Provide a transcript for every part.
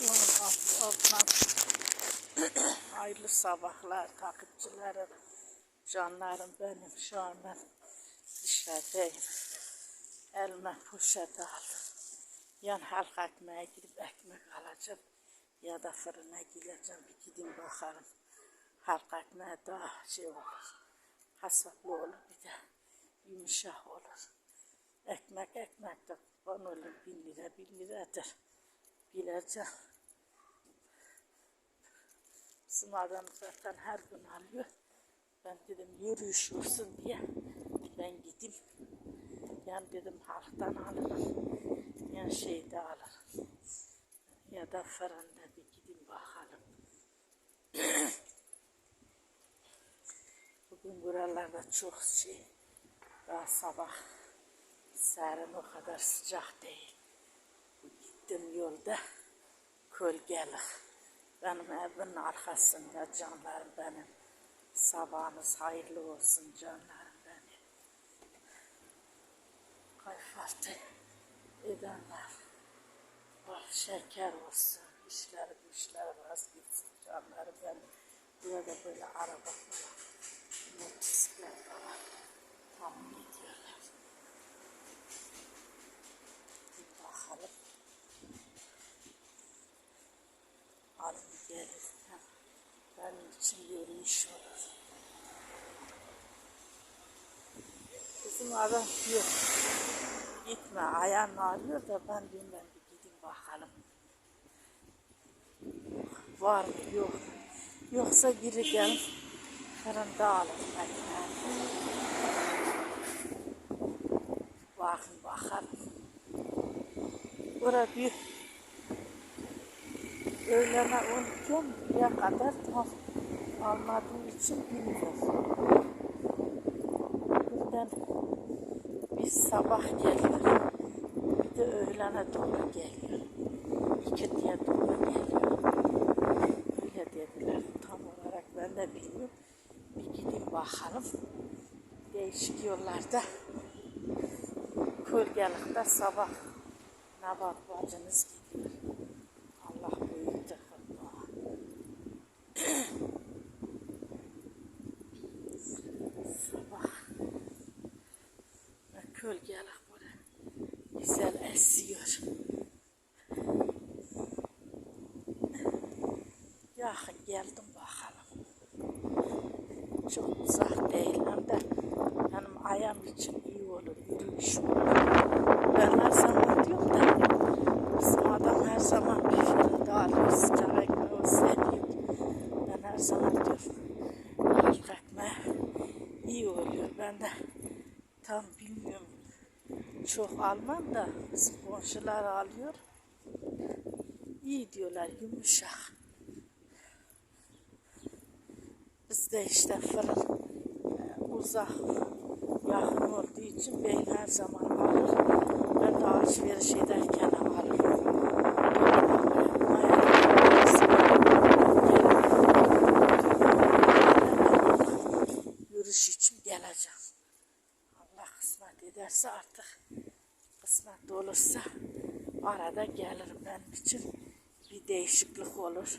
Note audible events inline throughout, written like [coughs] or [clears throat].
Bunun alt- [coughs] hayırlı sabahlar takipçilerim, canlarım benim şu an ben dışarıdayım. Elime poşet aldım. Yan halka ekmeğe gidip ekmek alacağım. Ya da fırına gideceğim bir gideyim bakalım. Halka ekmeği daha şey olur. Hasaplı olur bir de yumuşak olur. Ekmek ekmek de kurban olur bin lira bin liradır. Bileceğim. Bizim adam zaten her gün alıyor. Ben dedim yürüyüş olsun diye ben gideyim. Yani dedim halktan alırım. Yani şeyde alırım. Ya da fırında bir gideyim bakalım. [clears throat] Bugün buralarda çok şey. Daha sabah serin o kadar sıcak değil. Gittim yolda kölgelik. Benim evimin arkasında canlarım benim. Sabahınız hayırlı olsun canlarım benim. Kayfaltı edenler. Bak şeker olsun. İşleri güçleri vazgeçsin canlarım benim. Burada böyle araba falan. Motosiklet falan. Tam gidiyorlar. Bir bakalım. Alın gelin. Ha, Yürüyüş olur. Bizim adam diyor. Gitme ayağın ağrıyor da ben diyorum ben bir gideyim bakalım. Var mı yok? Yoksa geri gel fırında alın ekmeği. Bakın bakalım. Burada bir öğlene 12'ye kadar tam almadığım için bilmiyorum. Buradan bir sabah geliyor. Bir de öğlene doğru geliyor. İkindiye doğru geliyor. Öyle dediler. Tam olarak ben de bilmiyorum. Bir gideyim bakalım. Değişik yollarda. Kölgelikte sabah Nabat bacınız gidiyor. Allah büyüktür. Allah. Sabah ve kölgelik böyle güzel esiyor. Yakın geldim bakalım. Çok uzak değil hem de benim ayağım için iyi olur, yürüyüş. Ben her zaman diyorum da bizim adam her zaman bir fırında alıyor sıcak ekmeği seviyor. Ben her zaman diyorum ilk ekmeği iyi oluyor. Ben de tam bilmiyorum. Çok almam da komşular alıyor. İyi diyorlar yumuşak. Bizde işte fırın e, uzak yakın olduğu için bey her zaman alır. Ben de alışveriş ederken alırım. Yürüyüş için geleceğim. Allah kısmet ederse artık kısmet olursa arada gelirim benim için bir değişiklik olur.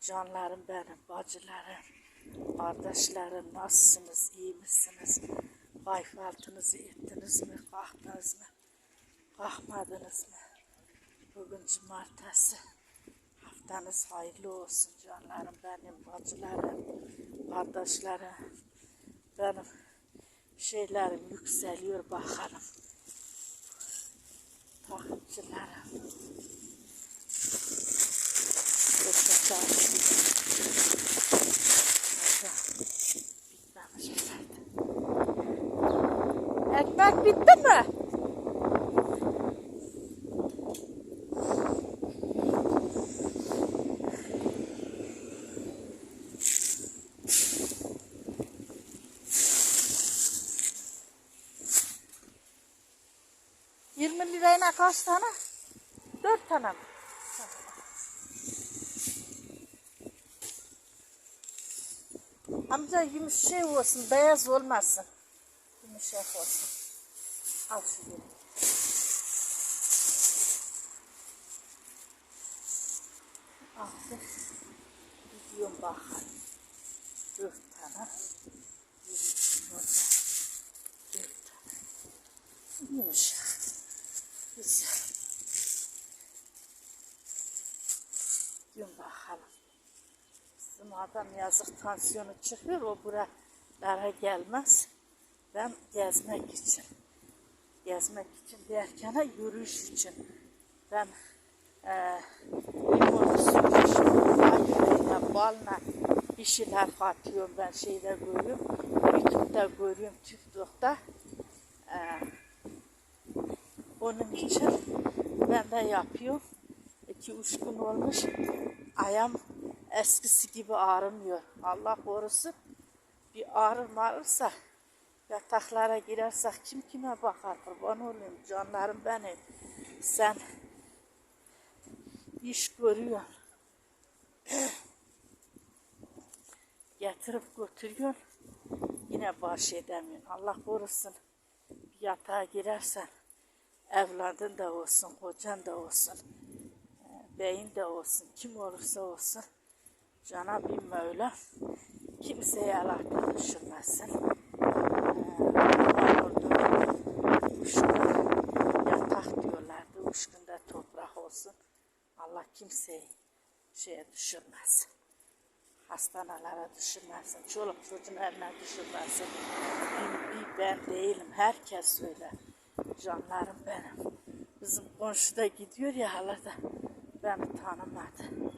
Canlarım benim, bacılarım, kardeşlerim nasılsınız, iyi misiniz? Kayfaltınızı ettiniz mi, kalktınız mı, kalkmadınız mı? Bugün cumartesi. Haftanız hayırlı olsun canlarım benim, bacılarım, kardeşlerim. Benim şeylerim yükseliyor bakalım. Takipçilerim. Yoksa çarşı. Ekmek bitti mi? Yirmi lirayla kaç tane? Dört tane mi? Amca yumuş şey olsun, beyaz olmasın. Yumuşak olsun. Al şu yeri. Aldım. Gidiyorum bakalım. Dört tane. Dört tane. Yumuşak. Güzel. Gidiyorum bakalım. Bizim adam yazık tansiyonu çıkıyor. O buralara gelmez. Ben gezmek için. Gezmek için derken yürüyüş için. Ben e, limon sürüş, ayırıyla, balla bir şeyler katıyorum ben şeyde görüyorum. YouTube'da görüyorum, TikTok'ta. E, onun için ben de yapıyorum. İki üç gün olmuş. Ayağım eskisi gibi ağrımıyor. Allah korusun. Bir ağrı ağrırsa yataklara girersek kim kime bakar kurban olayım canlarım benim. Sen iş görüyorsun. [clears throat] Getirip götürüyorsun. Yine baş edemiyorsun. Allah korusun. Bir yatağa girersen evladın da olsun, kocan da olsun, beyin de olsun, kim olursa olsun Cenab-ı Mevla kimseye alakalı düşürmesin. Ee, orada gün yatak diyorlardı, günde toprak olsun. Allah kimseyi şeye düşürmesin. Hastanelere düşürmesin, çoluk çocuğun eline düşürmesin. Bir, ben değilim, herkes öyle. Canlarım benim. Bizim komşuda gidiyor ya hala da beni tanımadı.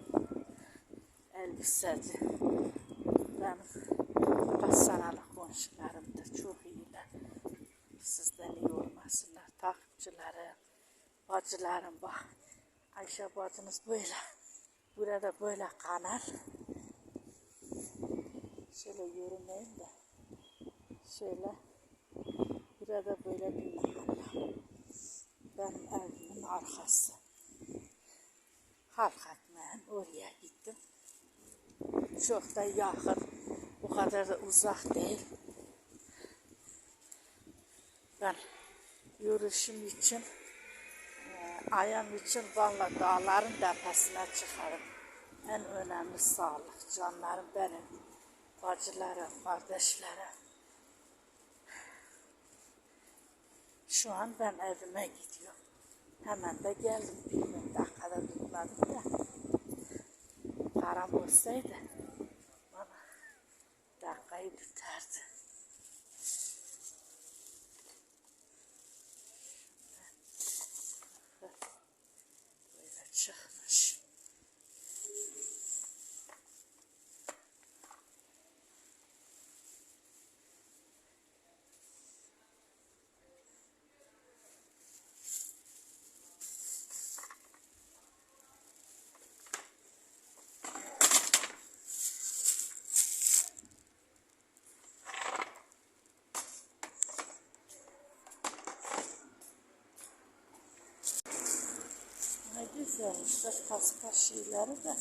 Elbiseci. Benim kaç senelik. Çok iyiler. Sizden iyi olmasınlar. Takipçilerim, bacılarım bak. Ayşe bacınız böyle. Burada böyle kanal. Şöyle yürümeyin de. Şöyle. Burada böyle bir mahalle. Benim evimin arkası. Halk ekmeğin oraya gittim. Çok da yakın. O kadar da uzak değil. Ben yürüyüşüm için ayağım için Vanla dağların tepesine çıkarım. En önemli sağlık. Canlarım benim. Bacılarım, kardeşlerim. Şu an ben evime gidiyorum. Hemen de geldim. Bir dakikada tutmadım ya. Param olsaydı bana dakikayı tutardı. Böyle çıkmış. De paspal şeyleri de.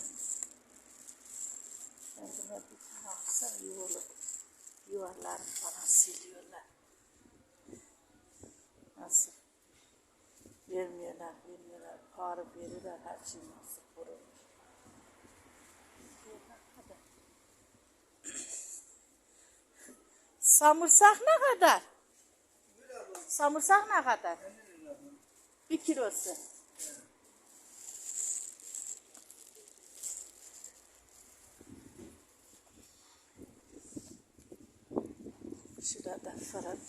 Kendime bir tane alsam iyi olur. Yuvarlarını falan siliyorlar. Nasıl? Vermiyorlar, vermiyorlar. Parı verirler, her şey nasıl kurulmuş. Samırsak ne kadar? Samırsak ne kadar? Bir kilosu. Şurada fırın.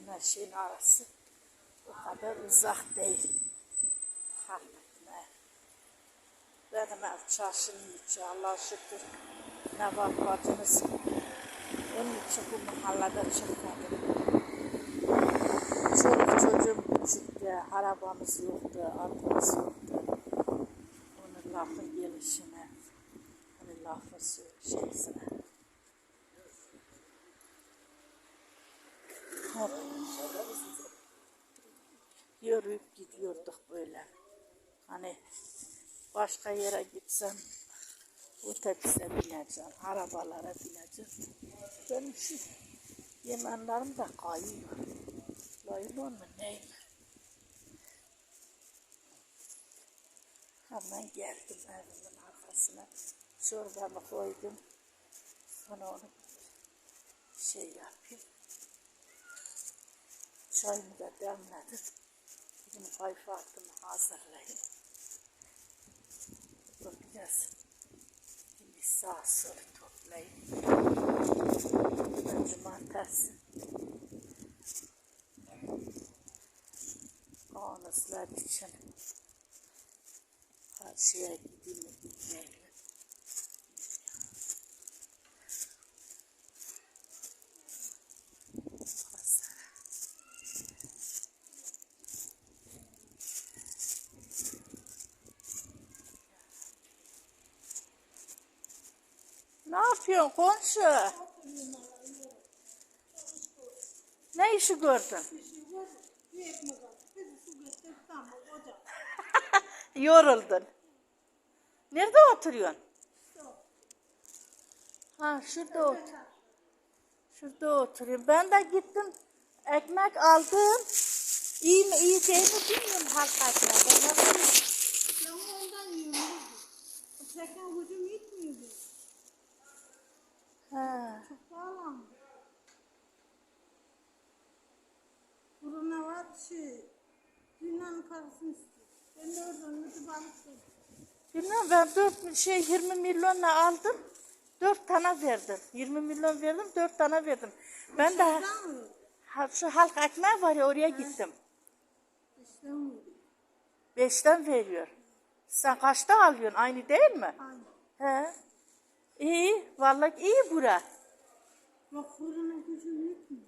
Bunlar şeyin arası o kadar uzak değil. Halletme. Benim ev çarşının içi Allah'a şükür. Ne var bacınız. Onun için bu mahallede çıkmadım. Çoluk çocuğum küçüktü, arabamız yoktu, arabamız yoktu. Onun lafın gelişine, lafın şeysine. Yürüyüp gidiyorduk böyle. Hani başka yere gitsem otobüse bineceğim, arabalara bineceğim. Benim şu yemenlerim de kayıyor. Laylon mu neyim? Hemen geldim evimin arkasına. Çorbamı koydum. Sonra onu şey yapayım. Çayımı da demledim. Şimdi kayfatımı hazırlayayım. Bu biraz şimdi sağ sol toplayayım. Ben cumartesi Anızlar için karşıya gideyim mi Ne yapıyorsun komşu? Ne işi gördün? [laughs] Yoruldun. Nerede oturuyorsun? Ha şurada otur. Şurada oturuyorum. Ben de gittim ekmek aldım. İyi mi iyi değil mi bilmiyorum ekmeği. Ben ondan yiyorum. Tekin gücüm yetmiyordu. Ha. Çok pahalı. Buruna var şey. Dünyanın parasını istiyor. Ben de oradan YouTube alıp Bilmiyorum ben 4 şey 20 milyonla aldım. 4 tane verdim. 20 milyon verdim 4 tane verdim. Ben de ha, şu halk ekmeği var ya oraya gittim. İşten mi? 5'ten veriyor. Sen kaçta alıyorsun? Aynı değil mi? Aynı. He. İyi. Vallahi iyi bura. Bak fırının gücüm yetmiyor.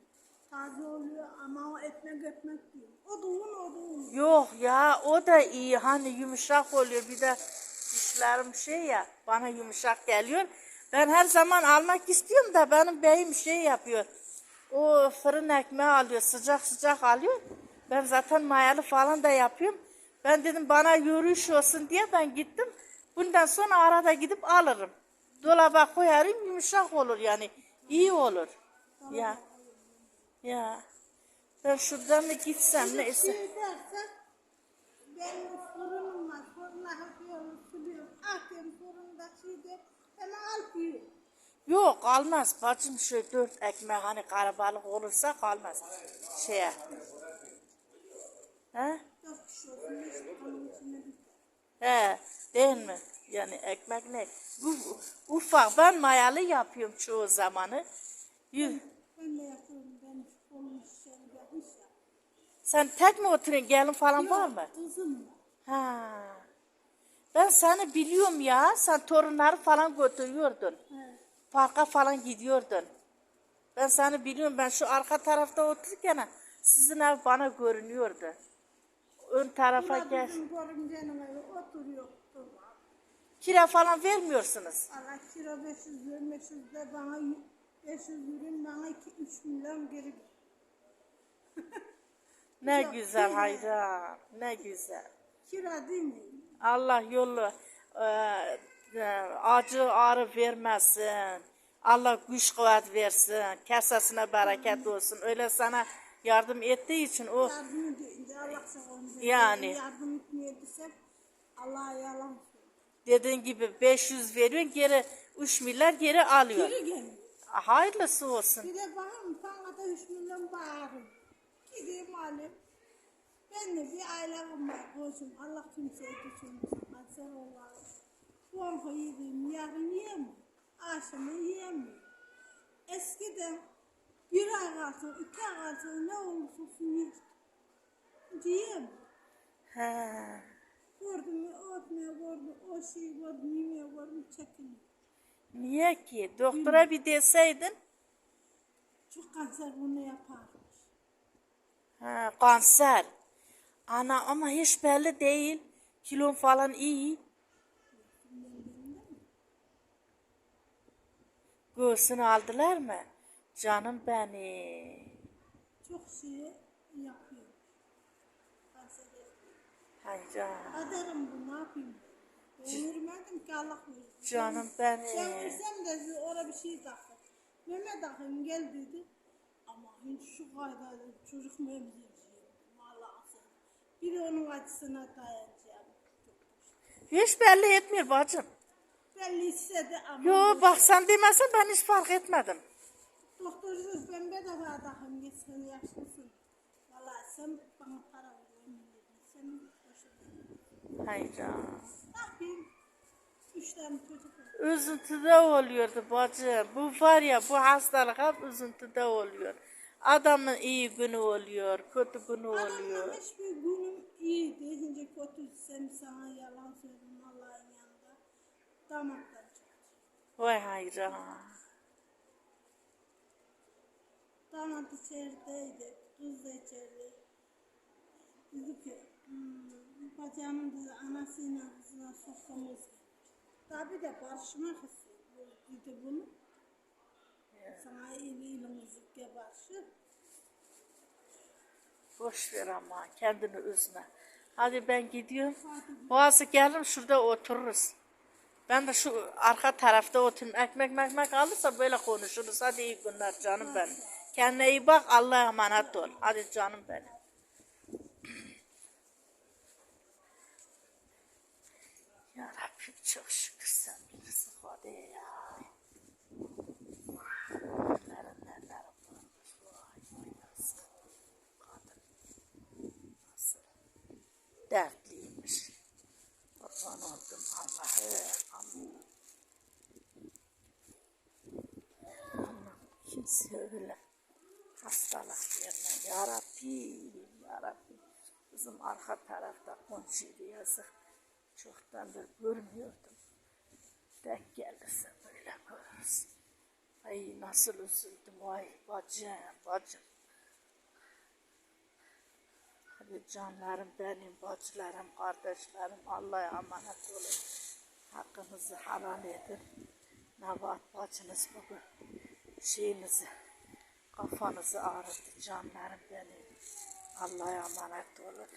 Taze oluyor ama o ekmek ekmek diyor. O da un o da un. Yok ya o da iyi. Hani yumuşak oluyor. Bir de dişlerim şey ya bana yumuşak geliyor. Ben her zaman almak istiyorum da benim beyim şey yapıyor. O fırın ekmeği alıyor. Sıcak sıcak alıyor. Ben zaten mayalı falan da yapıyorum. Ben dedim bana yürüyüş olsun diye ben gittim. Bundan sonra arada gidip alırım. Dolaba koyarım yumuşak olur yani. iyi olur. Ya. Ya. Ben şuradan mı gitsem neyse. Şey dersen benim fırınım var. Fırına yapıyorum, suluyorum. Atıyorum fırında şeyde hemen alıp yiyorum. Yok almaz bacım şu dört ekmek hani karabalık olursa kalmaz şeye. He? He değil mi? Yani ekmek ne? Bu ufak ben mayalı yapıyorum çoğu zamanı. Yuh. Ben de yapıyorum. Ben olmuş şeyleri yapmış ya. Sen tek mi oturuyorsun? Gelin falan var mı? Kızım var. Ha. Ben seni biliyorum ya. Sen torunları falan götürüyordun. He. Parka falan gidiyordun. Ben seni biliyorum. Ben şu arka tarafta otururken sizin ev bana görünüyordu. Ön tarafa Ulan gel. bizim görümcenin evi oturuyor. Kira falan vermiyorsunuz. Allah kira 500 lira, 500 de bana 500 lira bana 2-3 milyon geri. [laughs] Ne Yok, güzel kira. hayran. Ne güzel. Kira değil mi? Allah yolu e, e, acı ağrı vermesin. Allah güç kuvvet versin. Kesesine bereket olsun. Öyle sana yardım ettiği için o Yardım Allah sağ olsun. Yani. Yardım etmeye desem Allah'a yalan. Dediğin gibi 500 veriyorsun geri 3 milyar geri alıyor. Geri gelin. Hayırlısı olsun. Bir de bana bana da 3 milyon bağırın. Gideyim alayım. Ben de bir ailem var koçum. Allah kimseyi düşünmesin. Hazır Allah'ım. Bu anka yediğim yarın yiyemem. Akşamı yiyemem. Eskiden bir ay kalsın, iki ay kalsın ne olursa olsun yerdim. Diyemem. He. Gördüm, otmaya gördüm, o şeyi gördüm, yemeğe gördüm, çekin. Niye ki? Doktora bir deseydin. Çok kanser bunu yaparmış. Ha, kanser. Ana ama hiç belli değil. Kilon falan iyi. Göğsünü aldılar mı? Canım benim. Çok şey yapıyor. Hay canım. Kaderim bu ne yapayım? Ben yürümedim ki Allah verir. Canım benim. ölsem de size oraya bir şey takın. Mehmet takayım gel dedi. Ama hiç şu kadar çocuk emzireceğim? Vallahi sen. Bir de onun acısına dayanacağım. Hiç belli etmiyor bacım. Belli hissedi ama. Yo bak sen demesen ben hiç fark etmedim. Doktorcuk ben bedava adamım git sen yaşlısın. Valla sen bana para vermiyorsun. Sen boşuna. Hayır. ya. Ne yapayım? Üç tane çocuk var. Üzüntüde oluyordu bacım. Bu var ya bu hastalık hep üzüntüde oluyor. Adamın iyi günü oluyor, kötü günü oluyor. Adamın hiçbir günüm iyiydi. Hince kötüysem sana yalan söyledim Allah'ın yanında. Çıktı. Vay hayran. Damat içerideydi. Kız da içeride. Dedi ki bacağımın dedi, anasıyla kızına sokmamız. Tabi de barışmak istiyor dedi bunu. Sana iyiliğimizi gebarışı. Boş ver ama kendini üzme. Hadi ben gidiyorum. Boğazı gelirim şurada otururuz. Ben de şu arka tarafta oturayım. Ekmek mekmek alırsa böyle konuşuruz. Hadi iyi günler canım benim. Kendine iyi bak. Allah'a emanet ol. Hadi canım benim. Ya Rabbim çok şükür sen bilirsin hadi ya. Neler neler varmış. Vay yazık. Kadın nasıl dertliymiş. Kurban oldum Allah'a. Amin. Ama kimse öyle hastalık verme. Ya Rabbi, Ya Rabbi. Bizim arka tarafta komşuydu yazık. Çoktandır görmüyordum. Denk gelirse böyle görürüz. Ay nasıl üzüldüm vay bacım bacım. Hadi canlarım benim, bacılarım, kardeşlerim Allah'a emanet olun. Hakkınızı helal edin. Nebat bacınız bugün şeyinizi, kafanızı ağrıttı canlarım benim. Allah'a emanet olun.